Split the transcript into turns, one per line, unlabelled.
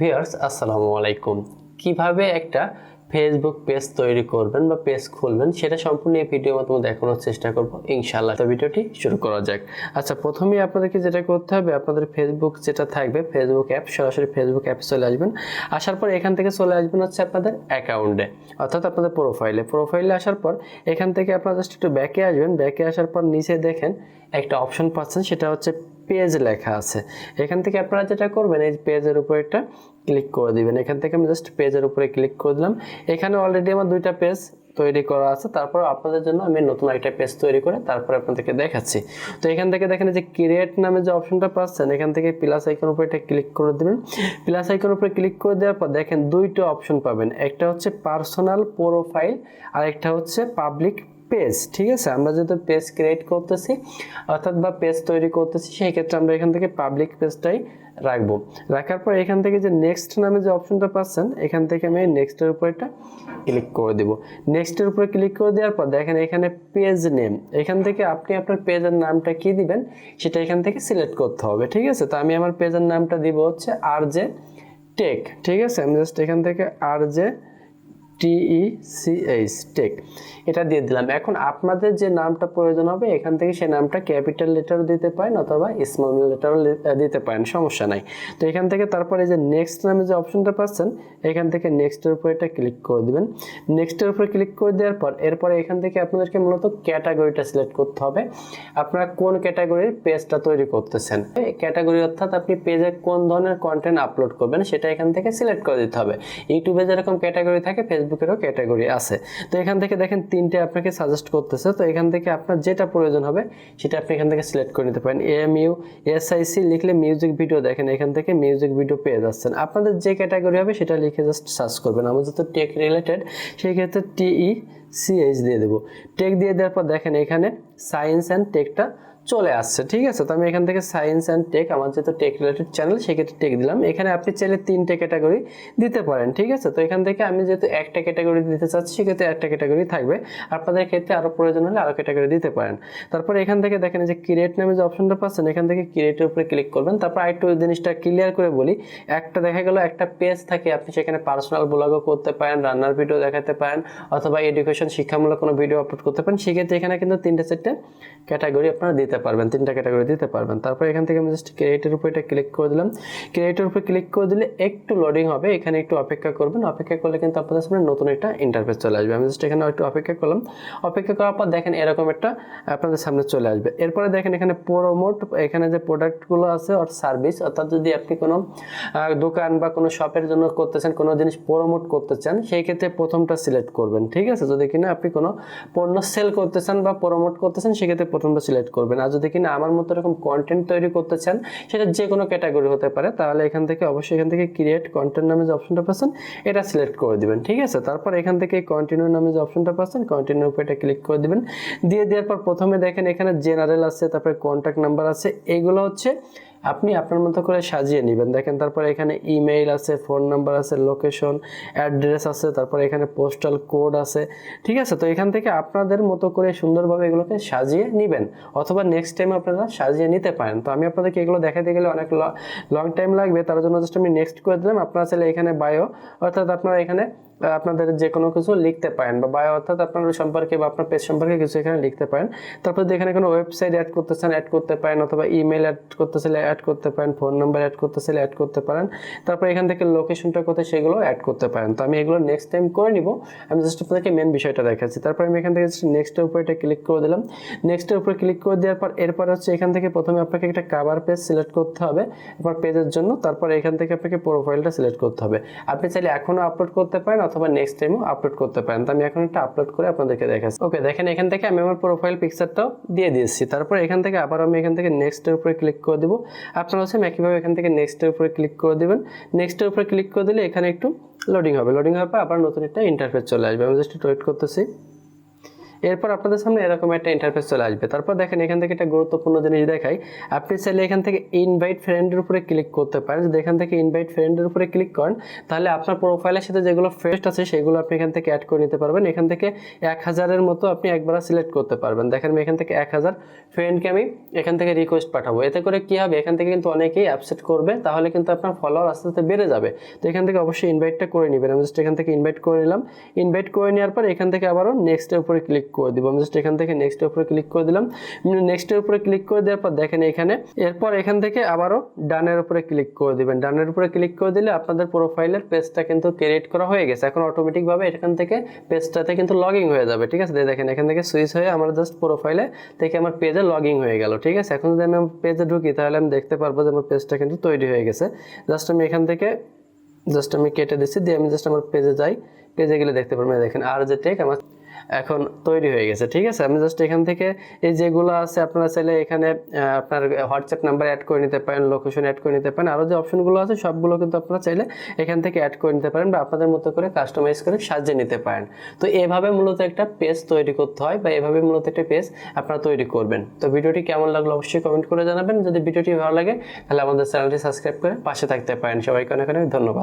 Viewers, আসসালামু আলাইকুম। কীভাবে একটা ফেসবুক পেজ তৈরি করবেন বা পেজ খুলবেন সেটা সম্পূর্ণ এই ভিডিওর মাধ্যমে দেখানোর চেষ্টা করব। ইনশাআল্লাহ তো ভিডিওটি শুরু করা যাক। আচ্ছা প্রথমেই আপনাদেরকে যেটা করতে হবে, আপনাদের ফেসবুক যেটা থাকবে ফেসবুক অ্যাপ সরাসরি ফেসবুক অ্যাপে চলে আসবেন। আসার পর এখান থেকে চলে আসবেন হচ্ছে আপনাদের অ্যাকাউন্টে অর্থাৎ আপনাদের প্রোফাইলে প্রোফাইলে আসার পর এখান থেকে আপনারা জাস্ট একটু ব্যাকে আসবেন। ব্যাকে আসার পর নিচে দেখেন একটা অপশন পাচ্ছেন, সেটা হচ্ছে পেজ লেখা আছে। এখান থেকে আপনারা যেটা করবেন, এই পেজের উপর একটা ক্লিক করে দিবেন। এখান থেকে আমি জাস্ট পেজের উপরে ক্লিক করে দিলাম। এখানে অলরেডি আমার দুইটা পেজ তৈরি করা আছে। তারপর আপনাদের জন্য আমি নতুন একটা পেজ তৈরি করে তারপর আপনাদেরকে দেখাচ্ছি। তো এখান থেকে দেখেন যে ক্রিয়েট নামে যে অপশনটা পাচ্ছেন, এখান থেকে প্লাস আইকন উপরে এটা ক্লিক করে দেবেন। প্লাস আইকন উপরে ক্লিক করে দেওয়ার পর দেখেন দুইটা অপশন পাবেন। একটা হচ্ছে পার্সোনাল প্রোফাইল আর একটা হচ্ছে পাবলিক পেজ ঠিক আছে? আমরা যেহেতু পেজ ক্রিয়েট করতেছি, অর্থাৎ বা পেজ তৈরি করতেছি, সেই ক্ষেত্রে আমরা এখান থেকে পাবলিক পেজটাই রাখব। রাখার পর এখান থেকে যে নেক্সট নামে যে অপশনটা পাচ্ছেন, এখান থেকে আমি নেক্সটের উপর এটা ক্লিক করে দেব। নেক্সটের উপরে ক্লিক করে দেওয়ার পর দেখেন এখানে পেজ নেম এখান থেকে আপনি আপনার পেজের নামটা কি দিবেন, সেটা এখান থেকে সিলেক্ট করতে হবে, ঠিক আছে? তো আমি আমার পেজের নামটা দিব হচ্ছে আর জে টেক ঠিক আছে? আমি জাস্ট এখান থেকে R J T E C H tech এটা দিয়ে দিলাম। এখন আপনাদের যে নামটা প্রয়োজন হবে, এখান থেকে সেই নামটা ক্যাপিটাল লেটারও দিতে পারেন অথবা স্মল লেটারও দিতে পারেন, সমস্যা নাই। তো এখান থেকে তারপরে যে নেক্সট নামে যে অপশনটা পাচ্ছেন, এখান থেকে নেক্সটের উপর এটা ক্লিক করে দিবেন। নেক্সটের উপর ক্লিক করে দেওয়ার পর, এরপরে এখান থেকে আপনাদেরকে মূলত ক্যাটাগরিটা সিলেক্ট করতে হবে। আপনারা কোন ক্যাটাগরির পেজটা তৈরি করতেছেন? ক্যাটাগরি অর্থাৎ আপনি পেজে কোন ধরনের কন্টেন্ট আপলোড করবেন, সেটা এখান থেকে সিলেক্ট করে দিতে হবে। ইউটিউবে যেরকম ক্যাটাগরি থাকে ফেসবুকেরও ক্যাটাগরি আছে। তো এখান থেকে দেখেন তিনটে আপনাকে সাজেস্ট করতেছে। তো এখান থেকে আপনার যেটা প্রয়োজন হবে, সেটা আপনি এখান থেকে সিলেক্ট করে নিতে পারেন। এম ইউ এসআইসি লিখলে মিউজিক ভিডিও দেখেন, এখান থেকে মিউজিক ভিডিও পেয়ে যাচ্ছেন। আপনাদের যে ক্যাটাগরি হবে, সেটা লিখে জাস্ট সার্চ করবেন। আমার যেহেতু টেক রিলেটেড সেই ক্ষেত্রে টিই সিএইচ দিয়ে দেবো। টেক দিয়ে দেওয়ার পর দেখেন এখানে সায়েন্স অ্যান্ড টেকটা চলে আসছে, ঠিক আছে? তো আমি এখান থেকে সায়েন্স অ্যান্ড টেক আমার যেহেতু টেক রিলেটেড চ্যানেল সেক্ষেত্রে টেক দিলাম। এখানে আপনি চাইলে তিনটে ক্যাটাগরি দিতে পারেন, ঠিক আছে? তো এখান থেকে আমি যেহেতু একটা ক্যাটাগরি দিতে চাচ্ছি, সেক্ষেত্রে একটা ক্যাটাগরি থাকবে। আপনাদের ক্ষেত্রে আরও প্রয়োজন হলে আরও ক্যাটাগরি দিতে পারেন। তারপর এখান থেকে দেখেন যে ক্রিয়েট নামে যে অপশনটা পাচ্ছেন, এখান থেকে ক্রিয়েটের উপরে ক্লিক করবেন। তারপর আরেকটু জিনিসটা ক্লিয়ার করে বলি, একটা দেখা গেল একটা পেজ থাকে, আপনি সেখানে পার্সোনাল ব্লগও করতে পারেন, রান্নার ভিডিও দেখাতে পারেন, অথবা এডুকেশন শিক্ষামূলক কোনো ভিডিও আপলোড করতে পারেন। সেক্ষেত্রে এখানে কিন্তু তিনটে, চারটে ক্যাটাগরি আপনারা দিতে পারবেন, তিনটা ক্যাটাগরি দিতে পারবেন। তারপর এখান থেকে আমি জাস্ট ক্রিয়েটের উপর এটা ক্লিক করে দিলাম। ক্রিয়েটের উপর ক্লিক করে দিলে একটু লোডিং হবে, এখানে একটু অপেক্ষা করবেন। অপেক্ষা করলে কিন্তু আপনাদের সামনে নতুন একটা ইন্টারফেস চলে আসবে। আমি জাস্ট এখানে একটু অপেক্ষা করলাম। অপেক্ষা করার পর দেখেন এরকম একটা আপনাদের সামনে চলে আসবে। এরপরে দেখেন এখানে প্রোমোট এখানে যে প্রোডাক্টগুলো আছে অর সার্ভিস অর্থাৎ যদি আপনি কোনো দোকান বা কোনো শপের জন্য করতেছেন, কোনো জিনিস প্রোমোট করতে চান, সেই ক্ষেত্রে প্রথমটা সিলেক্ট করবেন, ঠিক আছে? যদি কিনা আপনি কোনো পণ্য সেল করতে চান বা প্রোমোট করতে চান সেক্ষেত্রে প্রথমটা সিলেক্ট করবেন। আর যদি কিনা আমার মতো এরকম কন্টেন্ট তৈরি করতে চান, সেটা যে কোনো ক্যাটাগরি হতে পারে, তাহলে এখান থেকে অবশ্যই এখান থেকে ক্রিয়েট কন্টেন্ট নামে যে অপশনটা পাচ্ছেন, এটা সিলেক্ট করে দিবেন, ঠিক আছে? তারপর এখান থেকে কন্টিনিউ নামে যে অপশনটা পাচ্ছেন কন্টিনিউ উপর এটা ক্লিক করে দিবেন। দিয়ে দেওয়ার পর প্রথমে দেখেন এখানে জেনারেল আছে, তারপরে কন্ট্যাক্ট নাম্বার আছে, এগুলো হচ্ছে আপনি আপনার মতো করে সাজিয়ে নেবেন। দেখেন, তারপরে এখানে ইমেইল আছে ফোন নাম্বার আছে লোকেশন অ্যাড্রেস আছে, তারপরে এখানে পোস্টাল কোড আছে। ঠিক আছে? তো এখান থেকে আপনাদের মতো করে সুন্দরভাবে এগুলোকে সাজিয়ে নেবেন অথবা নেক্সট টাইম আপনারা সাজিয়ে নিতে পারেন। তো আমি আপনাদেরকে এগুলো দেখাতে গেলে অনেক লং টাইম লাগবে। তার জন্য জাস্ট আমি নেক্সট করে দিলাম। আপনারা চাইলে এখানে বায়ো অর্থাৎ আপনারা এখানে আপনাদের যে কোনো কিছু লিখতে পারেন বা বায়ো অর্থাৎ আপনার সম্পর্কে বা আপনার পেজ সম্পর্কে কিছু এখানে লিখতে পারেন। তারপর এখানে কোনো ওয়েবসাইট অ্যাড করতে চান অ্যাড করতে পারেন অথবা ইমেল অ্যাড করতে চাইলে অ্যাড করতে পারেন ফোন নাম্বার অ্যাড করতে চাইলে অ্যাড করতে পারেন। তারপর এখান থেকে লোকেশনটা কোথায় সেগুলো অ্যাড করতে পারেন। তো আমি এগুলো নেক্সট টাইম করে নিব। আমি জাস্ট আপনাদেরকে মেন বিষয়টা দেখাচ্ছি। তারপর আমি এখান থেকে নেক্সটের উপরে এটা ক্লিক করে দিলাম। নেক্সটের উপরে ক্লিক করে দেওয়ার পর এরপর হচ্ছে এখান থেকে প্রথমে আপনাকে একটা কাভার পেজ সিলেক্ট করতে হবে এরপর পেজের জন্য। তারপর এখান থেকে আপনাকে প্রোফাইলটা সিলেক্ট করতে হবে। আপনি চাইলে এখনও আপলোড করতে পারেন অথবা নেক্সট টাইমও আপলোড করতে পারেন। তো আমি এখন একটা আপলোড করে আপনাদেরকে দেখাচ্ছি। ওকে দেখেন এখান থেকে আমি আমার প্রোফাইল পিকচারটাও দিয়ে দিয়েছি। তারপর এখান থেকে আবার আমি এখান থেকে নেক্সটের উপরে ক্লিক করে দেবো। আপনারা হচ্ছে একইভাবে এখান থেকে নেক্সটের উপরে ক্লিক করে দেবেন। নেক্সটের উপরে ক্লিক করে দিলে এখানে একটু লোডিং হবে। লোডিং হওয়ার পর আবার নতুন একটা ইন্টারফেস চলে আসবে। আমি জাস্ট ওয়েট করতেছি। এরপর আপনাদের সামনে এরকম একটা ইন্টারফেস চলে আসবে তারপর দেখেন এখান থেকে একটা গুরুত্বপূর্ণ জিনিস দেখাই আপনি চাইলে এখান থেকে ইনভাইট ফ্রেন্ডের উপরে ক্লিক করতে পারেন যদি এখান থেকে ইনভাইট ফ্রেন্ডের উপরে ক্লিক করেন তাহলে আপনার প্রোফাইলের সাথে যেগুলো ফ্রেন্ড আছে সেগুলো আপনি এখান থেকে অ্যাড করে নিতে পারবেন এখান থেকে এক হাজারের মতো আপনি একবার সিলেক্ট করতে পারবেন দেখেন আমি এখান থেকে এক হাজার ফ্রেন্ডকে আমি এখান থেকে রিকোয়েস্ট পাঠাবো এতে করে কি হবে এখান থেকে কিন্তু অনেকেই অ্যাপসেট করবে তাহলে কিন্তু আপনার ফলোয়ার আস্তে আস্তে বেড়ে যাবে তো এখান থেকে অবশ্যই ইনভাইটটা করে নেবেন আমি জাস্ট এখান থেকে ইনভাইট করে নিলাম ইনভাইট করে নেওয়ার পর এখান থেকে আবারও নেক্সটের উপরে ক্লিক করে দিব। আমি জাস্ট এখান থেকে নেক্সটের উপরে ক্লিক করে দিলাম। নেক্সটের উপরে ক্লিক করে দেওয়ার পর দেখেন এখানে, এরপর এখান থেকে আবারও ডানের উপরে ক্লিক করে দিবেন। ডানের উপরে ক্লিক করে দিলে আপনাদের প্রোফাইলের পেজটা কিন্তু ক্রিয়েট করা হয়ে গেছে। এখন অটোমেটিকভাবে এখান থেকে পেজটাতে কিন্তু লগইন হয়ে যাবে, ঠিক আছে? দেখেন, এখান থেকে সুইচ হয়ে আমার জাস্ট প্রোফাইলে থেকে আমার পেজে লগইন হয়ে গেল, ঠিক আছে? এখন যদি আমি পেজে ঢুকি, তাহলে আমি দেখতে পারব যে আমার পেজটা কিন্তু তৈরি হয়ে গেছে। জাস্ট আমি এখান থেকে জাস্ট আমি কেটে দিচ্ছি, দিয়ে আমি জাস্ট আমার পেজে যাই। পেজে গেলে দেখতে পারবেন, দেখেন, আর যে টেক আমার এখন তৈরি হয়ে গেছে, ঠিক আছে? আমি জাস্ট এখান থেকে এই যেগুলো আছে, আপনারা চাইলে এখানে আপনার হোয়াটসঅ্যাপ নাম্বার অ্যাড করে নিতে পারেন লোকেশন অ্যাড করে নিতে পারেন। আরও যে অপশনগুলো আছে, সবগুলো কিন্তু আপনারা চাইলে এখান থেকে অ্যাড করে নিতে পারেন বা আপনাদের মতো করে কাস্টমাইজ করে সাজিয়ে নিতে পারেন। তো এভাবে মূলত একটা পেজ তৈরি করতে হয় বা এভাবে মূলত একটা পেজ আপনারা তৈরি করবেন। তো ভিডিওটি কেমন লাগল অবশ্যই কমেন্ট করে জানাবেন। যদি ভিডিওটি ভালো লাগে, তাহলে আমাদের চ্যানেলটি সাবস্ক্রাইব করে পাশে থাকতে পারেন। সবাইকে অনেক অনেক ধন্যবাদ।